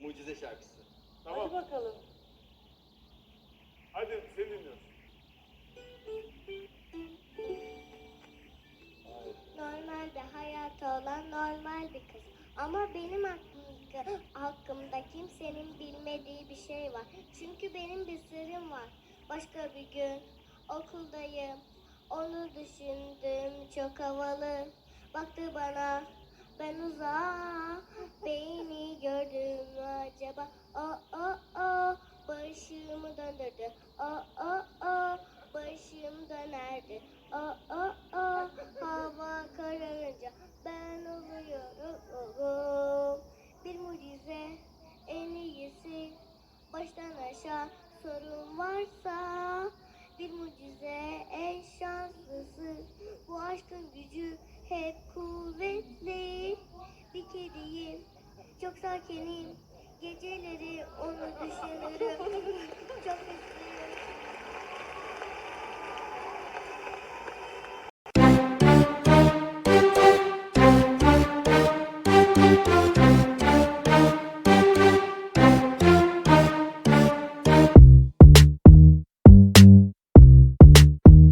Mucize şarkısı. Tamam. Hadi bakalım. Hadi seni dinliyoruz. Normalde hayatı olan normal. Ama benim hakkımda, hakkımda kimsenin bilmediği bir şey var. Çünkü benim bir sırrım var. Başka bir gün okuldayım. Onu düşündüm çok havalı. Baktı bana ben uzağa beni gördüm acaba o o o başımı döndürdü o o o başım dönerdi o o o hava kararınca ben baştan aşağı sorun varsa bir mucize en şanslısı. Bu aşkın gücü hep kuvvetli. Bir kediyim çok sakinim. Geceleri onu düşünürüm. Çok